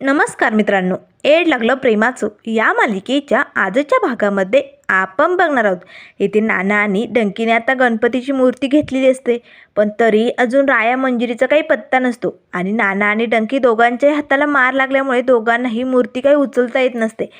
नमस्कार मित्रांनो एड लागलं प्रेमाचं. या मालिकेच्या आजच्या भागामध्ये आपण बघणार आहोत. येथे नाना आणि डंकीने आता गणपतीची मूर्ती घेतलेली असते पण तरी अजून राया मंजिरीचा काही पत्ता नसतो आणि नाना आणि डंकी दोघांच्याही हाताला मार लागल्यामुळे दोघांनाही मूर्ती काही उचलता येत नसते.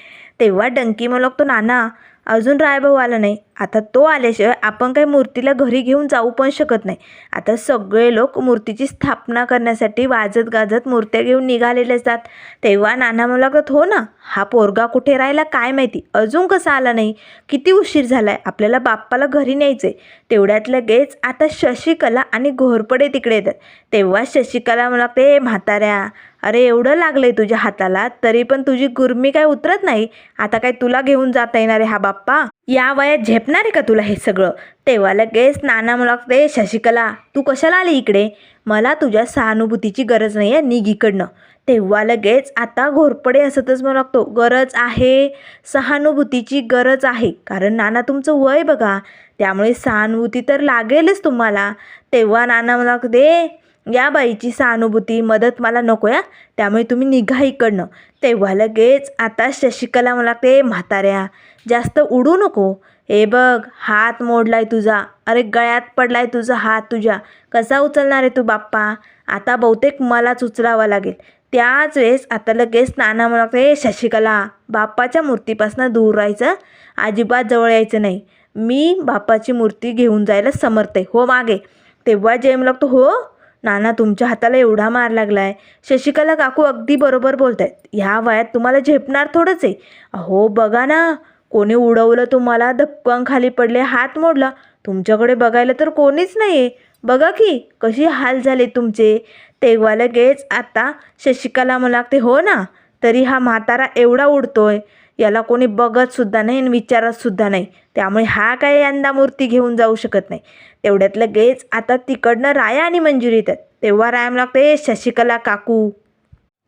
तेव्हा डंकी म्हणू लागतो नाना अजून रायभाऊ आला नाही. आता तो आल्याशिवाय आपण काही मूर्तीला घरी घेऊन जाऊ पण शकत नाही. आता सगळे लोक मूर्तीची स्थापना करण्यासाठी वाजत गाजत मूर्त्या घेऊन निघालेले असतात. तेव्हा नाना म्हणू हो ना हा पोरगा कुठे राहिला काय माहिती? अजून कसा आला नाही? किती उशीर झाला आहे आपल्याला बाप्पाला घरी न्यायचे तेवढ्यात लगेच आता शशिकला आणि घोरपडे तिकडे येतात. तेव्हा शशिकला म्हणू "ए म्हाताऱ्या अरे एवढं लागलं आहे तुझ्या हाताला तरी पण तुझी गुरमी काय उतरत नाही? आता काय तुला घेऊन जाता येणार आहे हा बाप्पा? या वयात झेपणार आहे का तुला हे सगळं? तेव्हा लगेच नाना मला शशिकला तू कशाला आली इकडे? मला तुझ्या सहानुभूतीची गरज नाही आहे निघ इकडनं. तेव्हा लगेच आता घोरपडे असतच म्हणू लागतो गरज आहे सहानुभूतीची गरज आहे. कारण नाना तुमचं वय बघा त्यामुळे सहानुभूती तर लागेलच तुम्हाला. तेव्हा नाना म्हणू लागते या बाईची सहानुभूती मदत मला नको या त्यामुळे तुम्ही निघा इकडनं. तेव्हा लगेच आता शशिकला मला ते म्हाताऱ्या जास्त उडू नको. हे बघ हात मोडलाय तुझा. अरे गळ्यात पडलाय तुझा हात तुझ्या. कसा उचलणार आहे तू बाप्पा? आता बहुतेक मलाच उचलावा लागेल. त्याच वेळेस आता लगेच नाना म्हणा लागते शशिकला बाप्पाच्या मूर्तीपासून दूर राहायचं. अजिबात जवळ यायचं नाही. मी बाप्पाची मूर्ती घेऊन जायला समर्थ आहे. हो मागे. तेव्हा जेम लागतो हो नाना तुमच्या हाताला एवढा मार लागला आहे शशिकला काकू अगदी बरोबर बोलत आहेत ह्या वयात तुम्हाला झेपणार थोडंच आहे अहो बघा ना. कोणी उडवलं तुम्हाला धपकन खाली पडले हात मोडला. तुमच्याकडे बघायला तर कोणीच नाही आहे बघा की कशी हाल झाले तुमचे. तेव्हा लगेच आता शशिकला मला लागते हो ना. तरी हा म्हातारा एवढा उडतोय. याला कोणी बघत सुद्धा नाही आणि विचारत सुद्धा नाही. त्यामुळे हा काय यंदा मूर्ती घेऊन जाऊ शकत नाही. तेवढ्यात लगेच आता तिकडनं राया आणि मंजुरी येतात. तेव्हा राया लागते शशिकला काकू.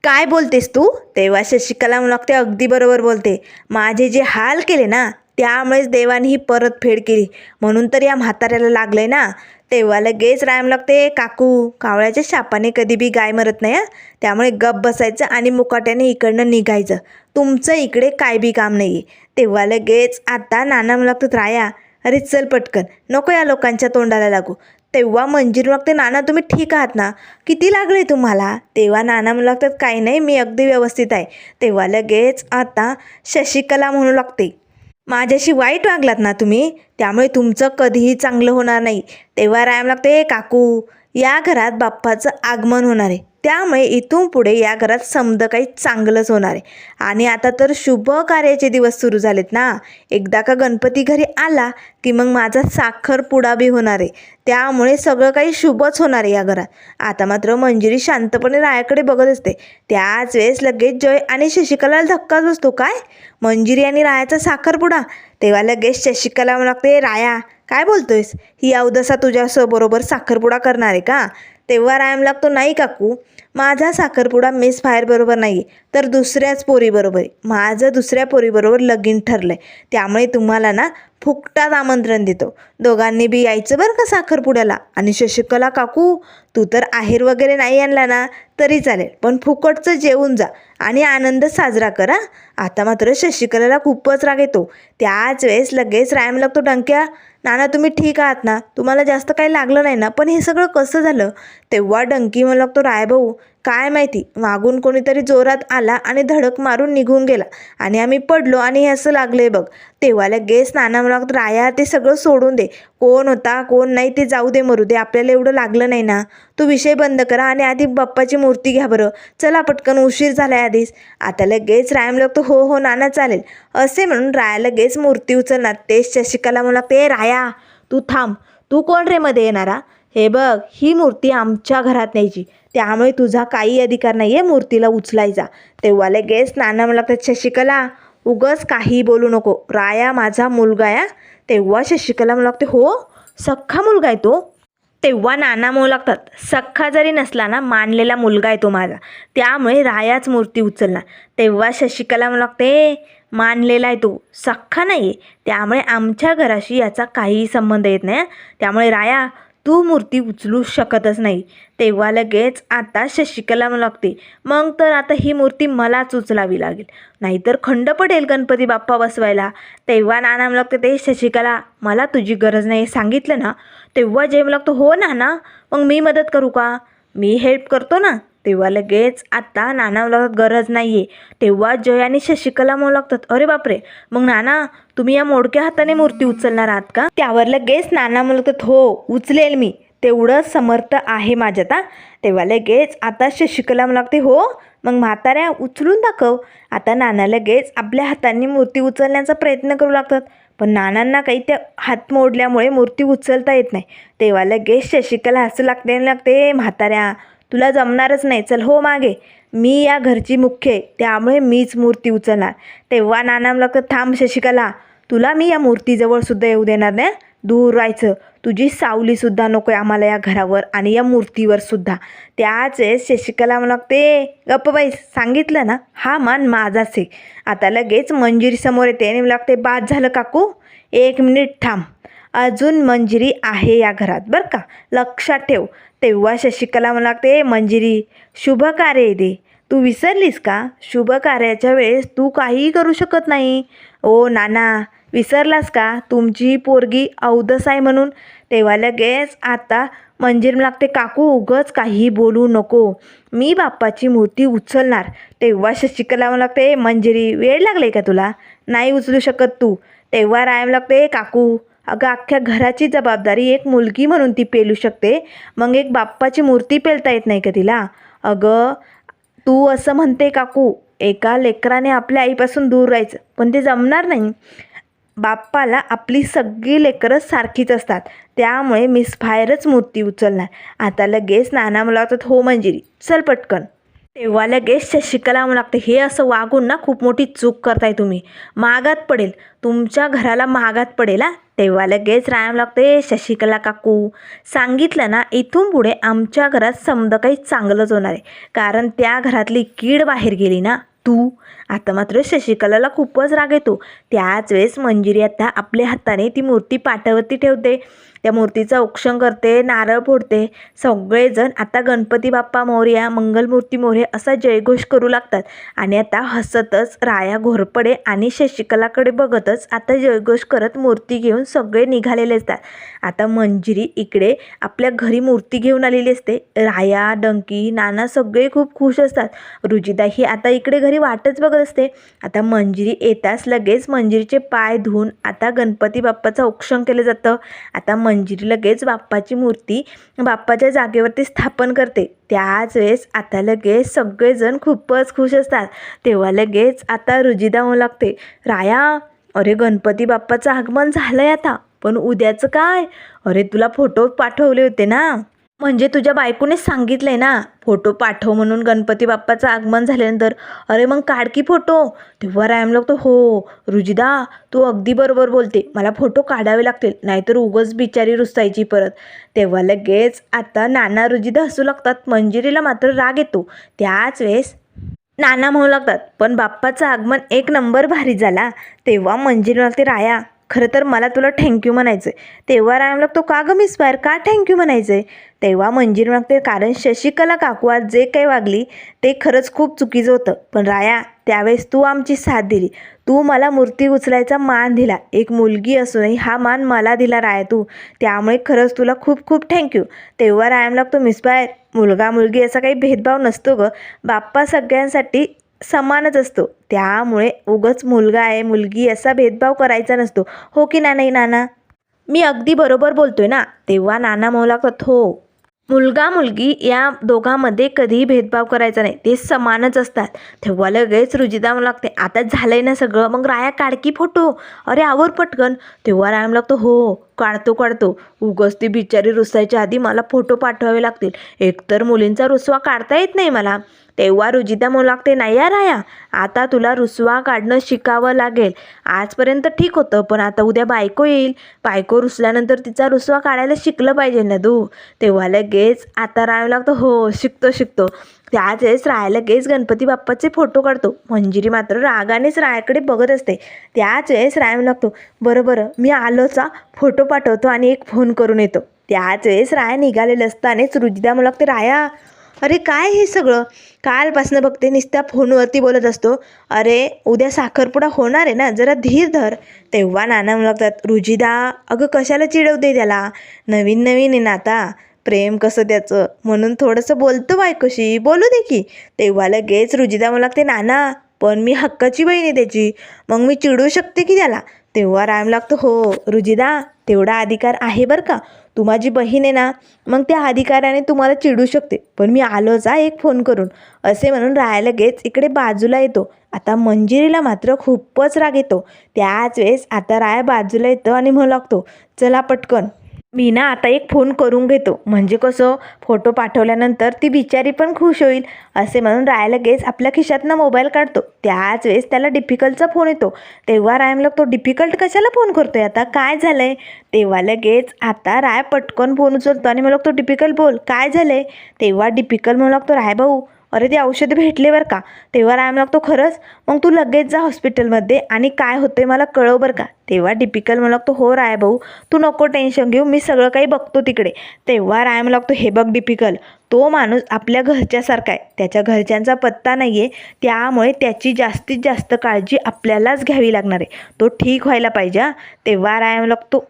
काय बोलतेस तू? तेव्हा शशिकला लागते अगदी बरोबर बोलते. माझे जे हाल केले ना त्यामुळेच देवाने ही परतफेड केली. म्हणून तर या म्हाताऱ्याला लागलंय ना. तेव्हा लगेच रायम लागते. काकू कावळ्याच्या शापाने कधी बी गाय मरत नाही त्यामुळे गप बसायचं आणि मुकाट्याने इकडनं निघायचं. तुमचं इकडे काय बी काम नाही. आहे तेव्हा लगेच आता नाना लागतात राया अरे चल पटकन नको या लोकांच्या तोंडाला लागू. तेव्हा मंजीर लागते नाना तुम्ही ठीक आहात ना? किती लागले तुम्हाला? तेव्हा नाना म्हणू लागतात काही नाही मी अगदी व्यवस्थित आहे. तेव्हा लगेच आता शशिकला म्हणू लागते माझ्याशी वाईट वागलात ना तुम्ही त्यामुळे तुमचं कधीही चांगलं होणार नाही. तेव्हा रायम लागते काकू या घरात बाप्पाचं आगमन होणार आहे. त्यामुळे इथून पुढे या घरात समद काही चांगलंच होणार आहे. आणि आता तर शुभ कार्याचे दिवस सुरू झालेत ना. एकदा का गणपती घरी आला की मग माझा साखरपुडा बी होणार आहे. त्यामुळे सगळं काही शुभच होणार आहे या घरात. आता मात्र मंजिरी शांतपणे रायाकडे बघत असते. त्याच वेळेस लगेच जय आणि शशिकलाला धक्काच असतो काय? मंजिरी आणि रायाचा साखरपुडा तेव्हा लगेच शशिकला लागते राया काय बोलतोयस? ही अवदसा तुझ्यासोबरोबर साखरपुडा करणार आहे का? तेव्हा रायम लागतो नाही काकू माझा साखरपुडा मिस फायरबरोबर नाही नाही तर दुसऱ्याच पोरीबरोबर आहे. माझं दुसऱ्या पोरीबरोबर लगीन ठरलं आहे त्यामुळे तुम्हाला ना फुकटात आमंत्रण देतो. दोघांनी बी यायचं बरं का साखरपुड्याला? आणि शशिकला काकू तू तर आहेर वगैरे नाही आणला ना तरी चालेल पण फुकटचं जेवून जा आणि आनंद साजरा करा. आता मात्र शशिकलाला खूपच राग येतो. त्याच वेळेस लगेच रायम लागतो डंक्या नाना तुम्ही ठीक आहात ना? तुम्हाला जास्त काही लागलं नाही ना? पण हे सगळं कसं झालं? तेव्हा डंकी मला लागतो रायभाऊ काय माहिती? मागून कोणीतरी जोरात आला आणि धडक मारून निघून गेला. आणि आम्ही पडलो आणि हे असं लागले बघ. तेव्हा लगेच नाना मला लागतो राया ते सगळं सोडून दे. कोण होता? कोण नाही ते जाऊ दे मरू दे. आपल्याला एवढं लागलं नाही ना? तू विषय बंद करा आणि आधी बाप्पाची मूर्ती घ्या बरं. चला पटकन उशीर झालाय आधीच. आता लगेच रायम लागतो हो हो नाना चालेल. असे म्हणून राया लगेच मूर्ती उचलणार. तेच शशिकाला मला ते राया तू थांब. तू कोण रे मध्ये येणारा? हे बघ ही मूर्ती आमच्या घरात न्यायची. त्यामुळे तुझा काही अधिकार नाही आहे मूर्तीला उचलायचा. तेव्हा लगेच नाना मला लागतात शशिकला उगच काही बोलू नको. राया माझा मुलगा आहे तेव्हा शशिकला मला लागते हो? सख्खा मुलगा आहे तो? तेव्हा नाना म्हणू लागतात सख्खा जरी नसला ना मानलेला मुलगा आहे तो माझा. त्यामुळे रायाच मूर्ती उचलणार. तेव्हा शशिकला म्हणू लागते मानलेला आहे तो. सख्खा नाही आहे त्यामुळे आमच्या घराशी याचा काहीही संबंध येत नाही त्यामुळे राया तू मूर्ती उचलू शकतच नाही. तेव्हा लगेच आता शशिकला लागते मग तर आता ही मूर्ती मलाच उचलावी लागेल. नाहीतर खंड पडेल गणपती बाप्पा बसवायला. तेव्हा नाना मला लागते ते शशिकला मला तुझी गरज नाही. सांगितलं ना? तेव्हा जे लागतो हो नाना मग मी मदत करू का? मी हेल्प करतो ना. तेव्हा लगेच आता नाना मला गरज नाही आहे तेव्हा जय आणि शशिकला म्हणू लागतात. अरे बापरे! मग नाना तुम्ही या मोडक्या हाताने मूर्ती उचलणार आहात का? त्यावर लगेच नाना म्हणू हो उचलेल मी. तेवढं समर्थ आहे माझ्यात हा. तेव्हा लगेच आता शशिकला मला लागते हो मग म्हाताऱ्या उचलून दाखव. आता नाना लगेच आपल्या हातांनी मूर्ती उचलण्याचा प्रयत्न करू लागतात. पण नानांना काही त्या हात मोडल्यामुळे मूर्ती उचलता येत नाही. तेव्हा लगेच शशिकला हसू लागते लागते म्हाताऱ्या तुला जमणारच नाही चल हो मागे. मी या घरची मुख्य आहे त्यामुळे मीच मूर्ती उचलणार. तेव्हा नाना मला लागतं थांब शशिकला. तुला मी या मूर्तीजवळ सुद्धा येऊ देणार नाही दूर राहायचं. तुझी सावलीसुद्धा नको आहे आम्हाला या घरावर आणि या मूर्तीवर सुद्धा. त्याच शशिकला मला लागते गप्प बाई सांगितलं ना हा मान माझाच आहे. आता लगेच मंजिरी समोर येते आणि मला लागते बाद झालं काकू. एक मिनिट थांब. अजून मंजिरी आहे या घरात. बरं का? लक्षात ठेव. तेव्हा शशिकला मला लागते मंजिरी शुभ कार्य आहे दे तू विसरलीस का? शुभ कार्याच्या वेळेस तू काहीही करू शकत नाही. ओ नाना विसरलास का? तुमची पोरगी अवदस आहे म्हणून. तेव्हा लगेच आता मंजिर लागते काकू उगच काही बोलू नको. मी बाप्पाची मूर्ती उचलणार. तेव्हा शशिकला मला लागते मंजिरी वेळ लागले का तुला? नाही उचलू शकत तू. तेव्हा रायम लागते काकू अगं अख्ख्या घराची जबाबदारी एक मुलगी म्हणून ती पेलू शकते. मग एक बाप्पाची मूर्ती पेलता येत नाही का तिला? अगं तू असं म्हणते काकू एका लेकराने आपल्या आईपासून दूर राहायचं पण ते जमणार नाही. बाप्पाला आपली सगळी लेकरं सारखीच असतात त्यामुळे मिस फायरच मूर्ती उचलणार. आता लगेच नाना मला होतात हो मंजिरी चल पटकन. तेव्हा लगेच शशिकला म्हणू लागते. हे असं वागून ना खूप मोठी चूक करताय तुम्ही. महागात पडेल. तुमच्या घराला महागात पडेल हा. तेव्हा लगेच राम लागते शशिकला काकू सांगितलं ना इथून पुढे आमच्या घरात समजा काही चांगलंच होणार आहे. कारण त्या घरातली कीड बाहेर गेली ना तू. आता मात्र शशिकलाला खूपच राग येतो. त्याच वेळेस मंजिरी आता आपल्या हाताने ती मूर्ती पाटावरती ठेवते. त्या मूर्तीचं औक्षण करते नारळ फोडते. सगळेजण आता गणपती बाप्पा मोर्या मंगलमूर्ती मोर्या असा जयघोष करू लागतात. आणि आता हसतच राया घोरपडे आणि शशिकलाकडे बघतच आता जयघोष करत मूर्ती घेऊन सगळे निघालेले असतात. आता मंजिरी इकडे आपल्या घरी मूर्ती घेऊन आलेली असते. राया डंकी नाना सगळे खूप खुश असतात. रुजिदा ही आता इकडे घरी वाटच बघत असते. आता मंजिरी येताच लगेच मंजिरीचे पाय धुवून आता गणपती बाप्पाचं औक्षण केलं जातं. आता मंजिरी लगेच बाप्पाची मूर्ती बाप्पाच्या जागेवरती स्थापन करते. त्याच वेळेस आता लगेच सगळेजण खूपच खुश असतात. तेव्हा लगेच आता रुजिदा होऊ लागते. राया अरे गणपती बाप्पाचं आगमन झालंय आता पण उद्याचं काय? अरे तुला फोटो पाठवले होते ना? म्हणजे तुझ्या बायकोने सांगितलंय ना फोटो पाठव म्हणून गणपती बाप्पाचं आगमन झाल्यानंतर. अरे मग काढ की फोटो. तेव्हा रायम लागतो हो रुजिदा तू अगदी बरोबर बोलते. मला फोटो काढावे लागतील नाहीतर उगच बिचारी रुसायची परत. तेव्हा लगेच आता नाना रुजिदा हसू लागतात. मंजिरीला मात्र राग येतो. त्याच वेळेस नाना म्हणू लागतात पण बाप्पाचं आगमन एक नंबर भारी झाला. तेव्हा मंजिरी लागते राया खरं तर मला तुला थँक्यू म्हणायचं आहे तेव्हा राम लागतो का गं मिस का थँक्यू म्हणायचं आहे तेव्हा मंजिरी मागते कारण शशिकला काकू आज जे काही वागली ते खरंच खूप चुकीचं होतं. पण राया त्यावेळेस तू आमची साथ दिली. तू मला मूर्ती उचलायचा मान दिला. एक मुलगी असूनही हा मान मला दिला राया तू. त्यामुळे खरंच तुला खूप खूप थँक्यू तेव्हा रायाम लागतो मिस बाहेर मुलगा मुलगी असा काही भेदभाव नसतो गं. बाप्पा सगळ्यांसाठी समानच असतो. त्यामुळे उगच मुलगा आहे मुलगी असा भेदभाव करायचा नसतो. हो की ना नाही नाना? मी अगदी बरोबर बोलतोय ना? तेव्हा नाना म्हणू हो. मुलगा मुलगी या दोघांमध्ये कधीही भेदभाव करायचा नाही. ते समानच असतात. तेव्हा लगेच रुजिदा म्हणू लागते आता झालंय ना सगळं मग राया काढकी फोटो. अरे आवर पटकन. तेव्हा राया लागतो हो, हो काढतो काढतो. उगच ती बिचारी रुसायच्या आधी मला फोटो पाठवावे लागतील. एकतर मुलींचा रुसवा काढता येत नाही मला. तेव्हा रुजिदा म्हणू लागते नाही या राया आता तुला रुसवा काढणं शिकावं लागेल. आजपर्यंत ठीक होतं पण आता उद्या बायको येईल. बायको रुसल्यानंतर तिचा रुसवा काढायला शिकलं पाहिजे ना तू. तेव्हा लगेच आता राहावं लागतं. हो शिकतो शिकतो. त्याच वेळेस राया लगेच गणपती बाप्पाचे फोटो काढतो. मंजिरी मात्र रागानेच रायाकडे बघत असते. त्याच वेळेस राया लागतो. बरं बरं मी आलोचा फोटो पाठवतो आणि एक फोन करून येतो. त्याच वेळेस राया निघालेलं असतानेच रुजिदा मला लागते राया अरे काय हे सगळं? कालपासनं बघते नुसत्या फोनवरती बोलत असतो. अरे उद्या साखरपुडा होणार आहे ना? जरा धीर धर. तेव्हा नाना मला लागतात रुजिदा अगं कशाला चिडवते त्याला? नवीन नवीन आहे ना आता. प्रेम कसं त्याचं? म्हणून थोडंसं बोलतो बायकोशी बोलू दे की. तेव्हा लगेच रुजिदा मला लागते नाना पण मी हक्काची बहीण आहे त्याची. मग मी चिडू शकते की त्याला? तेव्हा राम लागतो हो रुजिदा तेवढा अधिकार आहे बरं का? तू माझी बहीण आहे ना मग त्या अधिकाऱ्याने तुम्हाला चिडू शकते. पण मी आलोच हा एक फोन करून. असे म्हणून राहाय लगेच इकडे बाजूला येतो. आता मंजिरीला मात्र खूपच राग येतो. त्याच वेळेस आता राया बाजूला येतो आणि म्हणू लागतो. चला पटकन. मी ना आता एक फोन करून घेतो. म्हणजे कसं फोटो पाठवल्यानंतर ती बिचारी पण खुश होईल असे म्हणून राय लगेच आपल्या खिशातनं मोबाईल काढतो. त्याच वेळेस त्याला डिफिकल्टचा फोन येतो. तेव्हा राय म्हणलं तो डिफिकल्ट कशाला फोन करतोय आता? काय झालंय? तेव्हा लगेच आता राय पटकन फोन उचलतो आणि मला तो डिफिकल्ट बोल काय झालंय? तेव्हा डिफिकल्ट म्हणू लागतो राय भाऊ अरे ते औषध भेटले बरं का? तेव्हा राम लागतो खरंच. मग तू लगेच जा हॉस्पिटलमध्ये आणि काय होतंय मला कळव बरं का? तेव्हा डिपिकल मला लागतो हो राय भाऊ तू नको टेन्शन घेऊ मी सगळं काही बघतो तिकडे. तेव्हा राय मला लागतो हे बघ डिपिकल तो माणूस आपल्या घरच्यासारखा आहे. त्याच्या घरच्यांचा पत्ता नाही आहे त्यामुळे त्याची जास्तीत जास्त काळजी आपल्यालाच घ्यावी लागणार आहे. तो ठीक व्हायला पाहिजे तेव्हा राय मला लागतो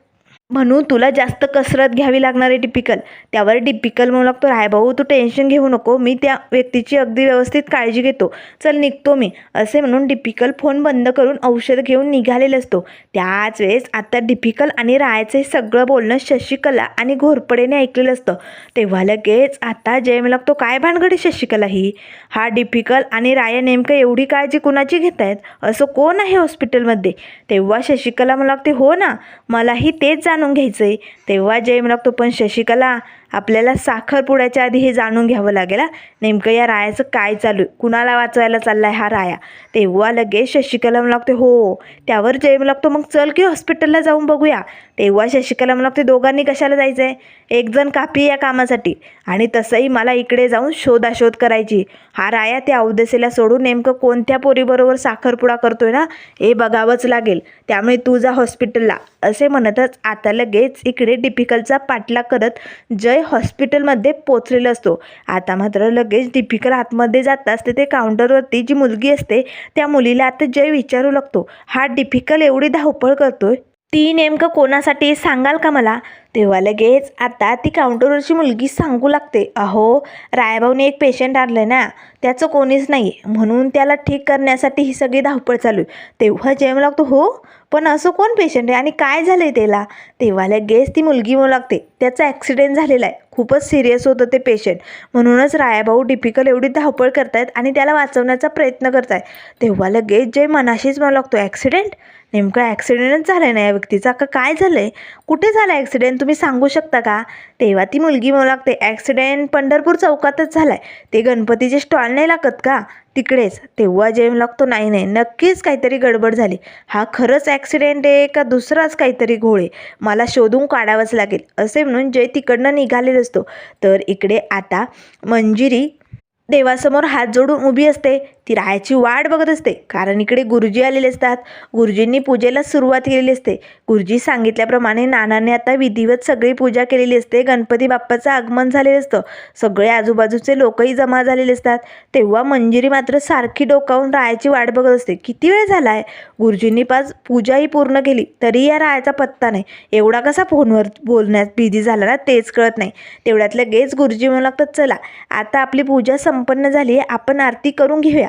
म्हणून तुला जास्त कसरत घ्यावी लागणार आहे टिपिकल त्यावर टिपिकल म्हणू लागतो राय भाऊ तू टेन्शन घेऊ नको मी त्या व्यक्तीची अगदी व्यवस्थित काळजी घेतो. चल निघतो मी. असे म्हणून डिपिकल फोन बंद करून औषध घेऊन निघालेला असतो. त्याच वेळेस आता डिपिकल आणि रायचं हे सगळं बोलणं शशिकला आणि घोरपडेने ऐकलेलं असतं. तेव्हा लगेच आता जय मला लागतो काय भानगडी शशिकला ही? हा डिपिकल आणि राया नेमकं एवढी काळजी कुणाची घेत आहेत असं कोण आहे हॉस्पिटलमध्ये? तेव्हा शशिकला मला लागते हो ना मलाही तेच जाणून घ्यायचं आहे तेव्हा जय म्हणतो लागतो पण शशिकला. आपल्याला साखरपुड्याच्या आधी हे जाणून घ्यावं लागेल नेमकं या रायाचं काय चालू आहे? कुणाला वाचवायला चाललाय हा राया? तेव्हा लगेच शशिकला लागते हो त्यावर जय लागतो मग चल की हॉस्पिटलला जाऊन बघूया. तेव्हा शशिकला लागते दोघांनी कशाला जायचं आहे एकजण कापी या कामासाठी आणि तसंही मला इकडे जाऊन शोधाशोध करायची हा राया त्या अवदसेला सोडून नेमकं कोणत्या पोरीबरोबर साखरपुडा करतोय ना हे बघावंच लागेल. त्यामुळे तू जा हॉस्पिटलला असे म्हणतच आता लगेच इकडे डिपिकलचा पाठलाग करत जय हॉस्पिटलमध्ये पोचलेला असतो. आता मात्र लगेच डिफिकल आतमध्ये जाताच तिथे काउंटरवरती जी मुलगी असते त्या मुलीला आता जय विचारू लागतो. हा डिफिकल एवढी धावपळ करतोय. ती नेमकं कोणासाठी सांगाल का मला? तेव्हा लगेच आता ती काउंटरवरची मुलगी सांगू लागते. अहो रायभाऊने एक पेशंट आणलं ना त्याचं कोणीच नाही म्हणून त्याला ठीक करण्यासाठी ही सगळी धावपळ चालू आहे. तेव्हा जय लागतो हो पण असं कोण पेशंट आहे? आणि काय झालं आहे त्याला? तेव्हा लगेच ती मुलगी म्हणू लागते. त्याचा ॲक्सिडेंट झालेला आहे. खूपच सिरियस होतं ते पेशंट म्हणूनच रायाभाऊ डिफिकल एवढी धावपळ करतायत आणि त्याला वाचवण्याचा प्रयत्न करतायत. तेव्हा लगेच जय मनाशीच म्हणू लागतो ॲक्सिडेंट नेमका ॲक्सिडेंटच झाला आहे ना या व्यक्तीचा? का काय झालं आहे कुठे झाला ॲक्सिडेंट तुम्ही सांगू शकता का? तेव्हा ती मुलगी म्हणू लागते ॲक्सिडेंट पंढरपूर चौकातच झाला आहे ते गणपतीचे स्टॉल नाही लागत का? तिकडेच. तेव्हा जेम लागतो नाही नाही नक्कीच काहीतरी गडबड झाली. हा खरंच ॲक्सिडेंट आहे का दुसराच काहीतरी घोळे मला शोधून काढावंच लागेल. असे म्हणून जय तिकडनं निघालेला असतो. तर इकडे आता मंजिरी देवासमोर हात जोडून उभी असते. ती राहायची वाट बघत असते. कारण इकडे गुरुजी आलेले असतात. गुरुजींनी पूजेला सुरुवात केलेली असते. गुरुजी सांगितल्याप्रमाणे नानाने आता विधिवत सगळी पूजा केलेली असते. गणपती बाप्पाचं आगमन झालेलं असतं. सगळे आजूबाजूचे लोकही जमा झालेले असतात. तेव्हा मंजिरी मात्र सारखी डोकावून रायाची वाट बघत असते. किती वेळ झाला आहे गुरुजींनी पाच पूजाही पूर्ण केली. तरी या रायाचा पत्ता नाही. एवढा कसा फोनवर बोलण्यात बिझी झाला ना तेच कळत नाही. तेवढ्यात लगेच गुरुजी म्हणू लागतात चला आता आपली पूजा संपन्न झाली आहे. आपण आरती करून घेऊया.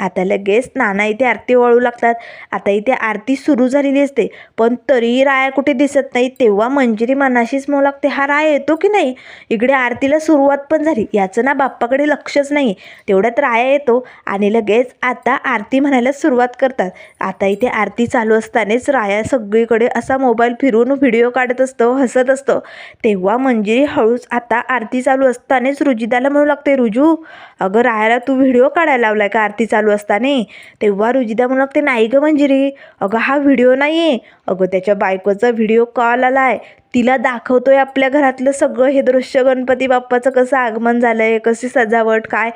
आता लगेच नाना इथे आरती वळू लागतात. आता इथे आरती सुरू झालेली असते. पण तरीही राया कुठे दिसत नाही. तेव्हा मंजिरी मनाशीच म्हणू लागते. हा राय येतो की नाही? इकडे आरतीला सुरुवात पण झाली. याचं ना बाप्पाकडे लक्षच नाही. तेवढ्यात राया येतो आणि लगेच आता आरती म्हणायला सुरुवात करतात. आता इथे आरती चालू असतानाच राया सगळीकडे असा मोबाईल फिरून व्हिडिओ काढत असतो हसत असतो. तेव्हा मंजिरी हळूच आता आरती चालू असतानाच रुजिदाला म्हणू लागते रुजू अगं रायाला तू व्हिडिओ काढायला लावलाय का आरती चालू असताना. तेव्हा रुजिदा म्हणत ते नाही गं मंजिरी अगं हा व्हिडिओ नाही आहे अगं त्याच्या बायकोचा व्हिडिओ कॉल आला आहे तिला दाखवतोय आपल्या घरातलं सगळं. हे दृश्य गणपती बाप्पाचं कसं आगमन झालं आहे कशी सजावट काय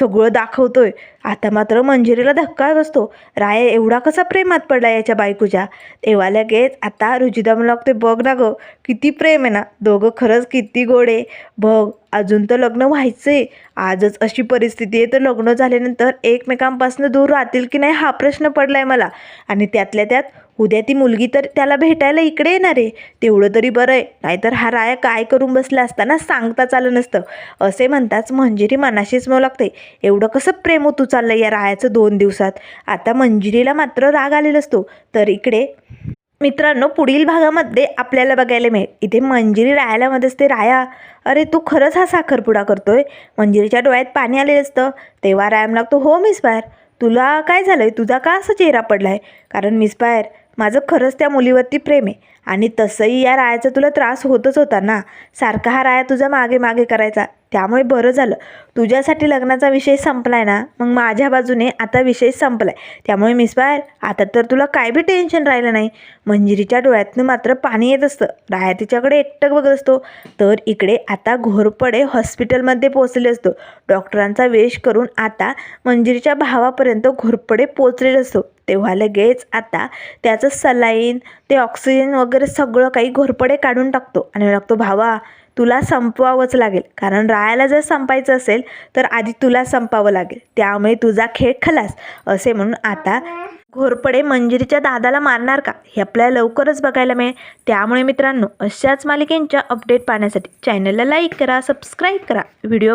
सगळं दाखवतोय. आता मात्र मंजिरीला धक्का बसतो. राय एवढा कसा प्रेमात पडला याच्या बायकोच्या? तेव्हा लगेच आता रुजिदा म्हणू लागते बघ ना गं किती प्रेम आहे ना. दोघं खरंच किती गोड आहे. बघ अजून तर लग्न व्हायचंय. आजच अशी परिस्थिती आहे तर लग्न झाल्यानंतर एकमेकांपासून दूर राहतील की नाही हा प्रश्न पडला आहे मला. आणि त्यातल्या त्यात उद्या ती मुलगी तर त्याला भेटायला इकडे येणार आहे. तेवढं तरी बरं आहे. नाहीतर हा राया काय करून बसला असताना सांगताच आलं नसतं. असे म्हणताच मंजिरी मनाशीच मग लागते. एवढं कसं प्रेम होतू चाललं या रायाचं दोन दिवसात? आता मंजिरीला मात्र राग आलेला असतो. तर इकडे मित्रांनो पुढील भागामध्ये आपल्याला बघायला मिळेल. इथे मंजिरी रायाला मध्ये असते राया अरे तू खरंच हा साखरपुडा करतोय? मंजिरीच्या डोळ्यात पाणी आलेलं असतं. तेव्हा राया लागतो हो मिस बाहेर तुला काय झालंय? तुझा का असा चेहरा पडलाय? कारण मिस बाहेर माझं खरंच त्या मुलीवरती प्रेम आहे. आणि तसंही या रायाचा तुला त्रास होतच होता ना. सारखा हा राया तुझा मागे मागे करायचा. त्यामुळे बरं झालं. तुझ्यासाठी लग्नाचा विषय संपलाय ना. मग माझ्या बाजूने आता विषय संपलाय. त्यामुळे मिस बाहेर आता तर तुला काय बी टेन्शन राहिलं नाही. मंजिरीच्या डोळ्यातनं मात्र पाणी येत असतं. राया तिच्याकडे एकटक बघत असतो. तर इकडे आता घोरपडे हॉस्पिटलमध्ये पोहोचले असतो. डॉक्टरांचा वेश करून आता मंजिरीच्या भावापर्यंत घोरपडे पोचलेलं असतो. तेव्हा लगेच आता त्याचं सलाईन ते ऑक्सिजन वगैरे वगैरे सगळं काही घोरपडे काढून टाकतो. आणि लागतो भावा तुला संपवावंच लागेल. कारण रायाला जर संपायचं असेल तर आधी तुला संपावं लागेल. त्यामुळे तुझा खेळ खलास. असे म्हणून आता घोरपडे मंजिरीच्या दादाला मारणार का? हे आपल्याला लवकरच बघायला मिळेल. त्यामुळे मित्रांनो अशाच मालिकेंच्या अपडेट पाहण्यासाठी चॅनलला लाईक करा सबस्क्राईब करा. व्हिडिओ